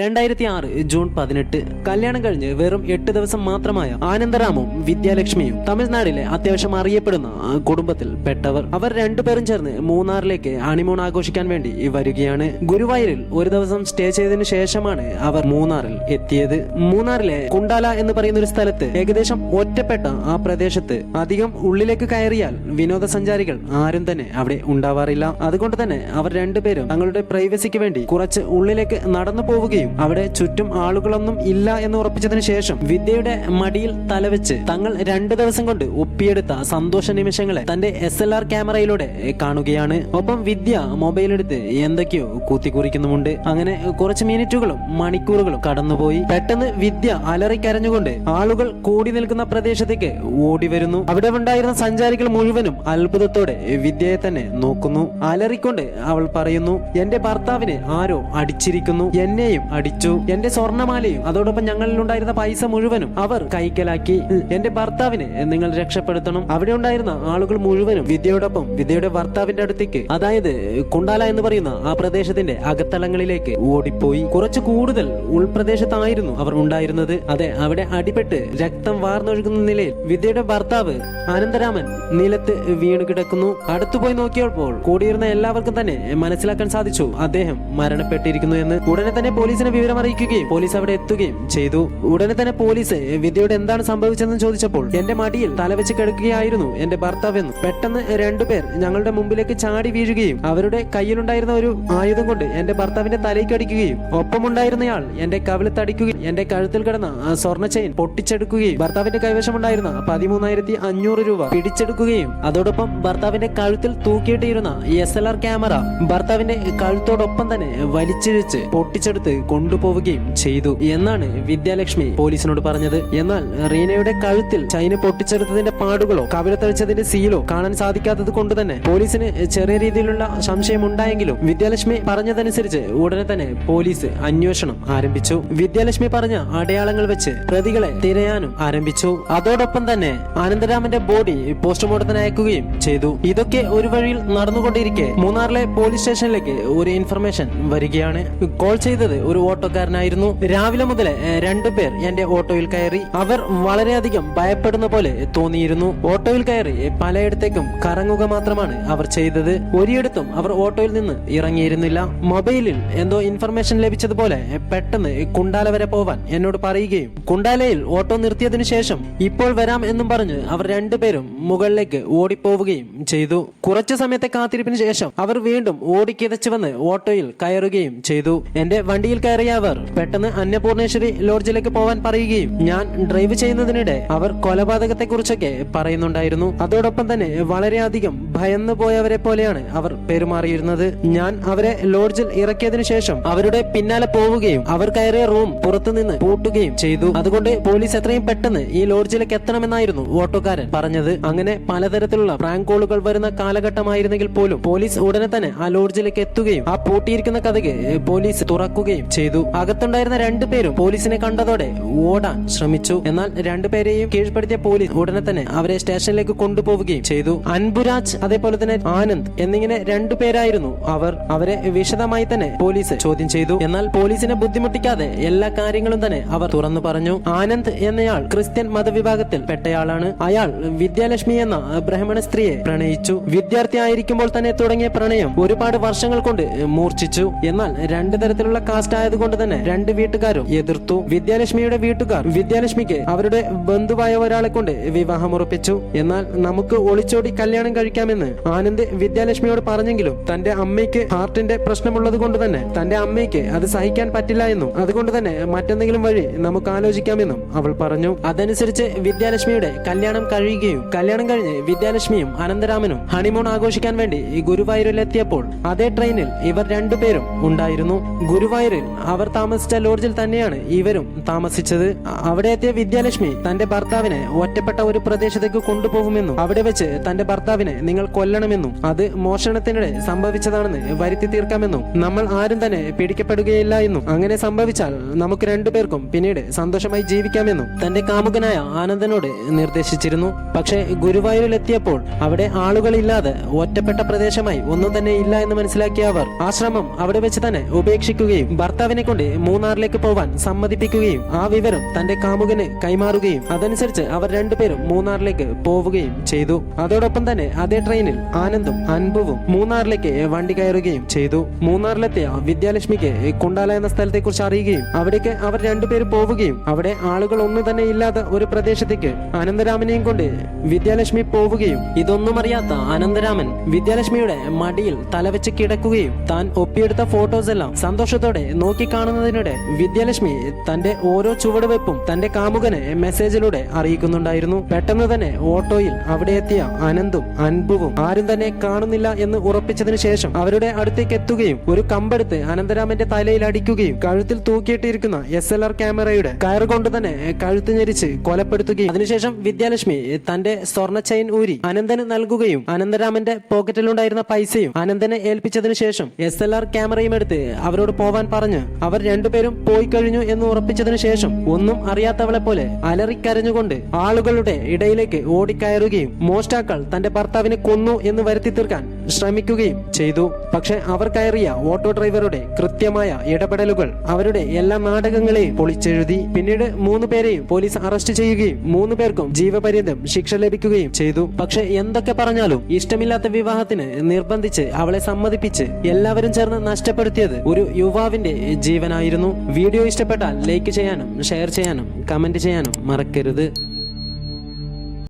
രണ്ടായിരത്തി ആറ് ജൂൺ പതിനെട്ട് കല്യാണം കഴിഞ്ഞ് വെറും എട്ട് ദിവസം മാത്രമായ ആനന്ദറാമും വിദ്യാലക്ഷ്മിയും തമിഴ്നാട്ടിലെ അത്യാവശ്യം അറിയപ്പെടുന്ന കുടുംബത്തിൽ പെട്ടവർ. അവർ രണ്ടുപേരും ചേർന്ന് മൂന്നാറിലേക്ക് ഹണിമൂൺ ആഘോഷിക്കാൻ വേണ്ടി വരികയാണ്. ഗുരുവായൂരിൽ ഒരു ദിവസം സ്റ്റേ ചെയ്തതിനു ശേഷമാണ് അവർ മൂന്നാറിൽ എത്തിയത്. മൂന്നാറിലെ കുണ്ടാല എന്ന് പറയുന്ന ഒരു സ്ഥലത്ത് ഏകദേശം ഒറ്റപ്പെട്ട ആ പ്രദേശത്ത് അധികം ഉള്ളിലേക്ക് കയറിയാൽ വിനോദസഞ്ചാരികൾ ആരും തന്നെ അവിടെ ഉണ്ടാവാറില്ല. അതുകൊണ്ട് തന്നെ അവർ രണ്ടുപേരും തങ്ങളുടെ പ്രൈവസിക്ക് വേണ്ടി കുറച്ച് ഉള്ളിലേക്ക് നടന്നു പോവുകയും അവിടെ ചുറ്റും ആളുകളൊന്നും ഇല്ല എന്ന് ഉറപ്പിച്ചതിന് ശേഷം വിദ്യയുടെ മടിയിൽ തലവെച്ച് തങ്ങൾ രണ്ടു ദിവസം കൊണ്ട് ഒപ്പിയെടുത്ത സന്തോഷ നിമിഷങ്ങളെ തന്റെ എസ് എൽ ആർ ക്യാമറയിലൂടെ കാണുകയാണ്. ഒപ്പം വിദ്യ മൊബൈൽ എടുത്ത് എന്തൊക്കെയോ കൂത്തിക്കുറിക്കുന്നുമുണ്ട്. അങ്ങനെ കുറച്ച് മിനിറ്റുകളും മണിക്കൂറുകളും കടന്നുപോയി. പെട്ടെന്ന് വിദ്യ അലറിക്കരഞ്ഞുകൊണ്ട് ആളുകൾ കൂടി നിൽക്കുന്ന പ്രദേശത്തേക്ക് ഓടി വരുന്നു അവിടെ ഉണ്ടായിരുന്ന സഞ്ചാരികൾ മുഴുവനും അത്ഭുതത്തോടെ വിദ്യയെ തന്നെ നോക്കുന്നു. അലറിക്കൊണ്ട് അവൾ പറയുന്നു എന്റെ ഭർത്താവിനെ ആരോ അടിച്ചിരിക്കുന്നു. എന്നെയും അടിച്ചു. എന്റെ സ്വർണമാലയും അതോടൊപ്പം ഞങ്ങളിൽ ഉണ്ടായിരുന്ന പൈസ മുഴുവനും അവർ കൈക്കലാക്കി. എന്റെ ഭർത്താവിനെ നിങ്ങൾ രക്ഷപ്പെടുത്തണം. അവിടെ ഉണ്ടായിരുന്ന ആളുകൾ മുഴുവനും വിദ്യയോടൊപ്പം വിദ്യയുടെ ഭർത്താവിന്റെ അടുത്തേക്ക് അതായത് കുണ്ടാല എന്ന് പറയുന്ന ആ പ്രദേശത്തിന്റെ അകത്തളങ്ങളിലേക്ക് ഓടിപ്പോയി. കുറച്ച് കൂടുതൽ ഉൾപ്രദേശത്തായിരുന്നു അവർ ഉണ്ടായിരുന്നത്. അതെ അവിടെ അടിപ്പെട്ട് രക്തം വാർന്നൊഴുകുന്ന നിലയിൽ വിദ്യയുടെ ഭർത്താവ് അനന്തരാമൻ നിലത്ത് വീണു കിടക്കുന്നു. അടുത്തുപോയി നോക്കിയപ്പോൾ കൂടിയിരുന്ന എല്ലാവർക്കും തന്നെ മനസ്സിലാക്കാൻ സാധിച്ചു അദ്ദേഹം മരണപ്പെട്ടിരിക്കുന്നു എന്ന്. ഉടനെ തന്നെ പോലീസിനെ വിവരം അറിയിക്കുകയും പോലീസ് അവിടെ എത്തുകയും ചെയ്തു. ഉടനെ തന്നെ പോലീസ് വിദ്യയോട് എന്താണ് സംഭവിച്ചതെന്ന് ചോദിച്ചപ്പോൾ എന്റെ മടിയിൽ തലവെച്ച് കിടക്കുകയായിരുന്നു എന്റെ ഭർത്താവെന്ന് പെട്ടെന്ന് രണ്ടുപേർ ഞങ്ങളുടെ മുമ്പിലേക്ക് ചാടി വീഴുകയും അവരുടെ കയ്യിലുണ്ടായിരുന്ന ഒരു ആയുധം കൊണ്ട് എന്റെ ഭർത്താവിന്റെ തലയ്ക്ക് അടിക്കുകയും ഒപ്പമുണ്ടായിരുന്നയാൾ എന്റെ കവിളത്തടിക്കുകയും എന്റെ കഴുത്തിൽ കിടന്ന സ്വർണ ചെയിൻ പൊട്ടിച്ചെടുക്കുകയും ഭർത്താവിന്റെ കൈവശമുണ്ടായിരുന്ന പതിമൂന്നായിരത്തി അഞ്ഞൂറ് രൂപ പിടിച്ചെടുക്കുകയും അതോടൊപ്പം ഭർത്താവിന്റെ കഴുത്തിൽ തൂക്കിയിട്ടിരുന്ന എസ് എൽ ആർ ക്യാമറ ഭർത്താവിന്റെ കഴുത്തോടൊപ്പം തന്നെ വലിച്ചിഴിച്ച് പൊട്ടിച്ചെടുത്ത് കൊണ്ടുപോവുകയും ചെയ്തു. എന്നാണ് വിദ്യാലക്ഷ്മി പോലീസിനോട് പറഞ്ഞത്. എന്നാൽ റീനയുടെ കഴുത്തിൽ ചൈന പൊട്ടിച്ചെടുത്തതിന്റെ പാടുകളോ കവിളത്തഴിച്ചതിന്റെ സീലോ കാണാൻ സാധിക്കാത്തത് കൊണ്ട് തന്നെ പോലീസിന് ചെറിയ രീതിയിലുള്ള സംശയം ഉണ്ടായെങ്കിലും വിദ്യാലക്ഷ്മി പറഞ്ഞതനുസരിച്ച് ഉടനെ തന്നെ പോലീസ് അന്വേഷണം ആരംഭിച്ചു. വിദ്യാലക്ഷ്മി പറഞ്ഞ അടയാളങ്ങൾ വെച്ച് പ്രതികളെ തിരയാനും ആരംഭിച്ചു. അതോടൊപ്പം തന്നെ അനന്തരാമന്റെ ബോഡി പോസ്റ്റ്മോർട്ടത്തിന് അയക്കുകയും ചെയ്തു. ഇതൊക്കെ ഒരു വഴിയിൽ നടന്നുകൊണ്ടിരിക്കെ മൂന്നാറിലെ പോലീസ് സ്റ്റേഷനിലേക്ക് ഒരു ഇൻഫർമേഷൻ വരികയാണ്. കോൾ ചെയ്തത് ഒരു ഓട്ടോക്കാരനായിരുന്നു. രാവിലെ മുതൽ രണ്ടുപേർ എന്റെ ഓട്ടോയിൽ കയറി അവർ വളരെയധികം ഭയപ്പെടുന്ന പോലെ തോന്നിയിരുന്നു. ഓട്ടോയിൽ കയറി പലയിടത്തേക്കും കറങ്ങുക മാത്രമാണ് അവർ ചെയ്തത്. ഒരിടത്തും അവർ ഓട്ടോയിൽ നിന്ന് ഇറങ്ങിയിരുന്നില്ല. മൊബൈലിൽ എന്തോ ഇൻഫർമേഷൻ ലഭിച്ചതുപോലെ പെട്ടെന്ന് കുണ്ടാല വരെ പോവാൻ എന്നോട് പറയുകയും കുണ്ടാലയിൽ ഓട്ടോ നിർത്തിയതിനു ശേഷം ഇപ്പോൾ വരാം എന്നും പറഞ്ഞ് അവർ രണ്ടുപേരും മുകളിലേക്ക് ഓടിപ്പോവുകയും ചെയ്തു. കുറച്ചു സമയത്തെ കാത്തിരിപ്പിന് ശേഷം അവർ വീണ്ടും ഓടിക്കിതച്ചു വന്ന് ഓട്ടോയിൽ കയറുകയും ചെയ്തു. എന്റെ വണ്ടിയിൽ കയറിയ അവർ പെട്ടെന്ന് അന്നപൂർണേശ്വരി ലോഡ്ജിലേക്ക് പോവാൻ പറയുകയും ഞാൻ ഡ്രൈവ് ചെയ്യുന്നതിനിടെ അവർ കൊലപാതകത്തെ കുറിച്ചൊക്കെ പറയുന്നുണ്ടായിരുന്നു. അതോടൊപ്പം തന്നെ വളരെയധികം ഭയന്നു പോയവരെ പോലെയാണ് അവർ പെരുമാറിയിരുന്നത്. ഞാൻ അവരെ ലോഡ്ജിൽ ഇറക്കിയതിനു ശേഷം അവരുടെ പിന്നാലെ പോവുകയും അവർ കയറിയ റൂം പുറത്തുനിന്ന് പൂട്ടുകയും ചെയ്തു. അതുകൊണ്ട് പോലീസ് എത്രയും പെട്ടെന്ന് ഈ ലോഡ്ജിലേക്ക് എത്തണമെന്നായിരുന്നു ഓട്ടോക്കാരൻ പറഞ്ഞത്. അങ്ങനെ പലതരത്തിലുള്ള പ്രാങ്ക് കോളുകൾ വരുന്ന കാലഘട്ടമായിരുന്നെങ്കിൽ പോലും പോലീസ് ഉടനെ തന്നെ ആ ലോഡ്ജിലേക്ക് എത്തുകയും ആ പൂട്ടിയിരിക്കുന്ന കഥക് പോലീസ് തുറക്കുകയും ചെയ്തു. അകത്തുണ്ടായിരുന്ന രണ്ടുപേരും പോലീസിനെ കണ്ടതോടെ ഓടാൻ ശ്രമിച്ചു. എന്നാൽ രണ്ടുപേരെയും കീഴ്പ്പെടുത്തിയ പോലീസ് ഉടനെ തന്നെ അവരെ സ്റ്റേഷനിലേക്ക് കൊണ്ടുപോവുകയും ചെയ്തു. അൻപുരാജ് അതേപോലെ തന്നെ ആനന്ദ് എന്നിങ്ങനെ രണ്ടുപേരായിരുന്നു അവർ. അവരെ വിശദമായി തന്നെ പോലീസ് ചോദ്യം ചെയ്തു. എന്നാൽ പോലീസിനെ ബുദ്ധിമുട്ടിക്കാതെ എല്ലാ കാര്യങ്ങളും തന്നെ അവർ തുറന്നു പറഞ്ഞു. ആനന്ദ് എന്നയാൾ ക്രിസ്ത്യൻ മതവിഭാഗത്തിൽ പെട്ടയാളാണ്. അയാൾ വിദ്യാലക്ഷ്മി എന്ന ബ്രഹ്മണ സ്ത്രീയെ പ്രണയിച്ചു. വിദ്യാർത്ഥി ആയിരിക്കുമ്പോൾ തന്നെ തുടങ്ങിയ പ്രണയം ഒരുപാട് വർഷങ്ങൾ കൊണ്ട് മൂർച്ഛിച്ചു. എന്നാൽ രണ്ടു തരത്തിലുള്ള കാസ്റ്റ് ആയതുകൊണ്ട് തന്നെ രണ്ട് വീട്ടുകാരും എതിർത്തു. വിദ്യാലക്ഷ്മിയുടെ വീട്ടുകാർ വിദ്യാലക്ഷ്മിക്ക് അവരുടെ ബന്ധുവായ ഒരാളെ കൊണ്ട് വിവാഹം ഉറപ്പിച്ചു എന്നാൽ നമുക്ക് ഒളിച്ചോടി കല്യാണം കഴിക്കാമെന്ന് ആനന്ദ് വിദ്യാലക്ഷ്മിയോട് പറഞ്ഞെങ്കിലും തന്റെ അമ്മയ്ക്ക് ഹാർട്ടിന്റെ പ്രശ്നമുള്ളത് കൊണ്ട് തന്നെ തന്റെ അമ്മയ്ക്ക് അത് സഹിക്കാൻ പറ്റില്ല എന്നും അതുകൊണ്ട് തന്നെ മറ്റെന്തെങ്കിലും വഴി നമുക്ക് ആലോചിക്കാമെന്നും അവൾ പറഞ്ഞു. അതനുസരിച്ച് വിദ്യാലക്ഷ്മിയുടെ കല്യാണം കഴിയുകയും കല്യാണം കഴിഞ്ഞ് വിദ്യാലക്ഷ്മിയും അനന്തരാമനും ഹണിമൂൺ ആഘോഷിക്കാൻ വേണ്ടി ഗുരുവായൂരിലെത്തിയപ്പോൾ അതേ ട്രെയിനിൽ ഇവർ രണ്ടുപേരും ഉണ്ടായിരുന്നു. ഗുരുവായൂരിൽ അവർ താമസിച്ച ലോഡ്ജിൽ തന്നെയാണ് ഇവരും താമസിച്ചത്. അവിടെ എത്തിയ വിദ്യാലക്ഷ്മി തന്റെ ഭർത്താവിനെ ഒറ്റപ്പെട്ട ഒരു പ്രദേശത്തേക്ക് കൊണ്ടുപോകുമെന്നും അവിടെ വെച്ച് തന്റെ ഭർത്താവിനെ നിങ്ങൾ കൊല്ലണമെന്നും അത് മോഷണത്തിനിടെ സംഭവിച്ചതാണെന്ന് വരുത്തി തീർക്കാമെന്നും നമ്മൾ ആരും തന്നെ പിടിക്കപ്പെടുകയില്ല എന്നും അങ്ങനെ സംഭവിച്ചാൽ നമുക്ക് രണ്ടുപേർക്കും പിന്നീട് സന്തോഷമായി ജീവിക്കാമെന്നും തന്റെ കാമുകനായ ആനന്ദനോട് നിർദ്ദേശിച്ചിരുന്നു. പക്ഷേ ഗുരുവായൂരിൽ എത്തിയപ്പോൾ അവിടെ ആളുകളില്ലാതെ ഒറ്റപ്പെട്ട പ്രദേശമായി ഒന്നും തന്നെ ഇല്ല എന്ന് മനസ്സിലാക്കിയ അവർ ആശ്രമം അവിടെ വെച്ച് തന്നെ ഉപേക്ഷിക്കുകയും ഭർത്താവ് ഭർത്താവിനെ കൊണ്ട് മൂന്നാറിലേക്ക് പോവാൻ സമ്മതിപ്പിക്കുകയും ആ വിവരം തന്റെ കാമുകന് കൈമാറുകയും അതനുസരിച്ച് അവർ രണ്ടുപേരും മൂന്നാറിലേക്ക് പോവുകയും ചെയ്തു. അതോടൊപ്പം തന്നെ അതേ ട്രെയിനിൽ ആനന്ദും അൻപുവും മൂന്നാറിലേക്ക് വണ്ടി കയറുകയും ചെയ്തു. മൂന്നാറിലെത്തിയ വിദ്യാലക്ഷ്മിക്ക് കുണ്ടാല എന്ന സ്ഥലത്തെ കുറിച്ച് അറിയുകയും അവിടേക്ക് അവർ രണ്ടുപേരും പോവുകയും അവിടെ ആളുകൾ ഒന്നും തന്നെ ഇല്ലാത്ത ഒരു പ്രദേശത്തേക്ക് അനന്തരാമനെയും കൊണ്ട് വിദ്യാലക്ഷ്മി പോവുകയും ഇതൊന്നും അറിയാത്ത അനന്തരാമൻ വിദ്യാലക്ഷ്മിയുടെ മടിയിൽ തലവെച്ച് കിടക്കുകയും താൻ ഒപ്പിയെടുത്ത ഫോട്ടോസ് എല്ലാം സന്തോഷത്തോടെ നോക്കി കാണുന്നതിനിടെ വിദ്യാലക്ഷ്മി തന്റെ ഓരോ ചുവടുവെപ്പും തന്റെ കാമുകനെ മെസ്സേജിലൂടെ അറിയിക്കുന്നുണ്ടായിരുന്നു. പെട്ടെന്ന് തന്നെ ഓട്ടോയിൽ അവിടെ എത്തിയ അനന്തും അൻപുവും ആരും തന്നെ കാണുന്നില്ല എന്ന് ഉറപ്പിച്ചതിനു ശേഷം അവരുടെ അടുത്തേക്ക് എത്തുകയും ഒരു കമ്പെടുത്ത് അനന്തരാമന്റെ തലയിൽ അടിക്കുകയും കഴുത്തിൽ തൂക്കിയിട്ടിരിക്കുന്ന എസ് എൽ ആർ ക്യാമറയുടെ കയർ കൊണ്ട് തന്നെ കഴുത്ത് ഞെരിച്ച് കൊലപ്പെടുത്തുകയും അതിനുശേഷം വിദ്യാലക്ഷ്മി തന്റെ സ്വർണ ചെയിൻ ഊരി അനന്തന് നൽകുകയും അനന്തരാമന്റെ പോക്കറ്റിലുണ്ടായിരുന്ന പൈസയും അനന്തനെ ഏൽപ്പിച്ചതിനു ശേഷം എസ് എൽ ആർ ക്യാമറയും എടുത്ത് അവരോട് പോവാൻ പറഞ്ഞ്. അവർ രണ്ടുപേരും പോയി കഴിഞ്ഞു എന്ന് ഉറപ്പിച്ചതിനു ശേഷം ഒന്നും അറിയാത്തവളെ പോലെ അലറിക്കരഞ്ഞുകൊണ്ട് ആളുകളുടെ ഇടയിലേക്ക് ഓടിക്കയറുകയും മോഷ്ടാക്കൾ തന്റെ ഭർത്താവിനെ കൊന്നു എന്ന് വരുത്തി തീർക്കാൻ ശ്രമിക്കുകയും ചെയ്തു. പക്ഷെ അവർ കയറിയ ഓട്ടോ ഡ്രൈവറുടെ കൃത്യമായ ഇടപെടലുകൾ അവരുടെ എല്ലാ നാടകങ്ങളെയും പൊളിച്ചെഴുതി. പിന്നീട് മൂന്ന് പേരെയും പോലീസ് അറസ്റ്റ് ചെയ്യുകയും മൂന്ന് പേർക്കും ജീവപര്യന്തം ശിക്ഷ ലഭിക്കുകയും ചെയ്തു. പക്ഷെ എന്തൊക്കെ പറഞ്ഞാലും ഇഷ്ടമില്ലാത്ത വിവാഹത്തിന് നിർബന്ധിച്ച് അവളെ സമ്മതിപ്പിച്ച് എല്ലാവരും ചേർന്ന് നഷ്ടപ്പെടുത്തിയത് ഒരു യുവാവിന്റെ ജീവനായിരുന്നു. വീഡിയോ ഇഷ്ടപ്പെട്ടാൽ ലൈക്ക് ചെയ്യാനും ഷെയർ ചെയ്യാനും കമന്റ് ചെയ്യാനും മറക്കരുത്.